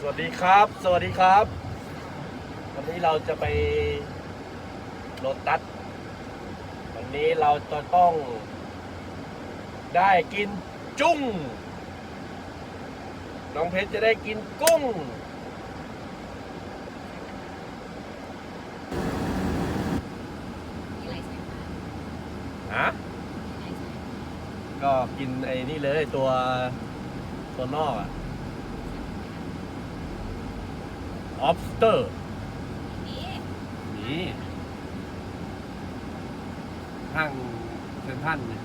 สวัสดีครับ สวัสดีครับ วันนี้เราจะไปโลตัส วันนี้เราจะต้องได้กินจุ้ง น้องเพชรจะได้กินกุ้งมีหลายสายพันธุ์ฮะมีหลายสายพันธุ์ก็กินไอ้นี่เลยตัวตัวนอกอะ ออฟสเตอร์นี่นี่ห้างเซนทรันเนี่ย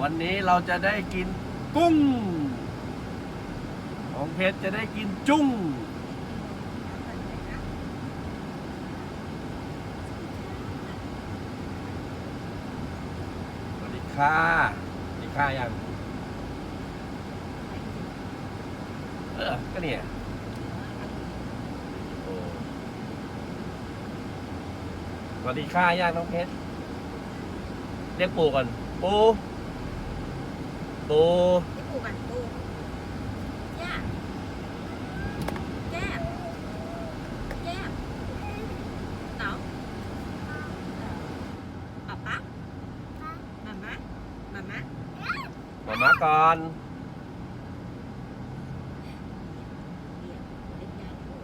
วันนี้เราจะได้กินกุ้ง ของเพชรจะได้กินจุ้ง สวัสดีค่ะสวัสดีค่ะยัง อก็เนี่ยโอ้สวัสดีค่ะย่างน้องเพชรเรียกปู่ก่อน ปู่ปู่ที่ปูกันปูย่าแก้มแก้มเต๋าป๊าป๊ามาม่ามาม่ามามาก่อน เดี๋ยวเล่นงานปู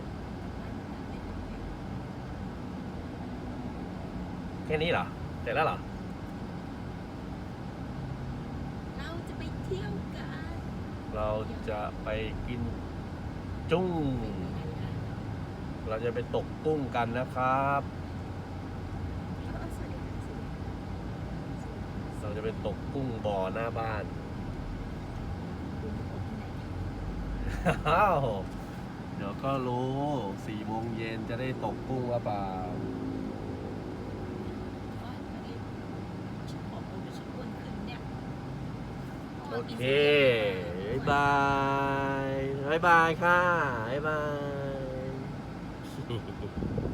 แค่นี้เหรอเสร็จแล้วเหรอ เราจะไปเที่ยวกันเราจะไปกินจุ้ง เราจะไปตกกุ้งกันนะครับสวัสดีค่ะสวัสดีค่ะเราจะไปตกกุ้งบ่อหน้าบ้านคุณตกที่ไหนอ้าวเดี๋ยวก็รู้สี่โมงเย็นจะได้ตกกุ้งหรือเปล่า อ๋อวันนี้ฉันบอกว่าฉันอ้วนขึ้นเนี่ย โอเคบายบายบายค่ะบายบาย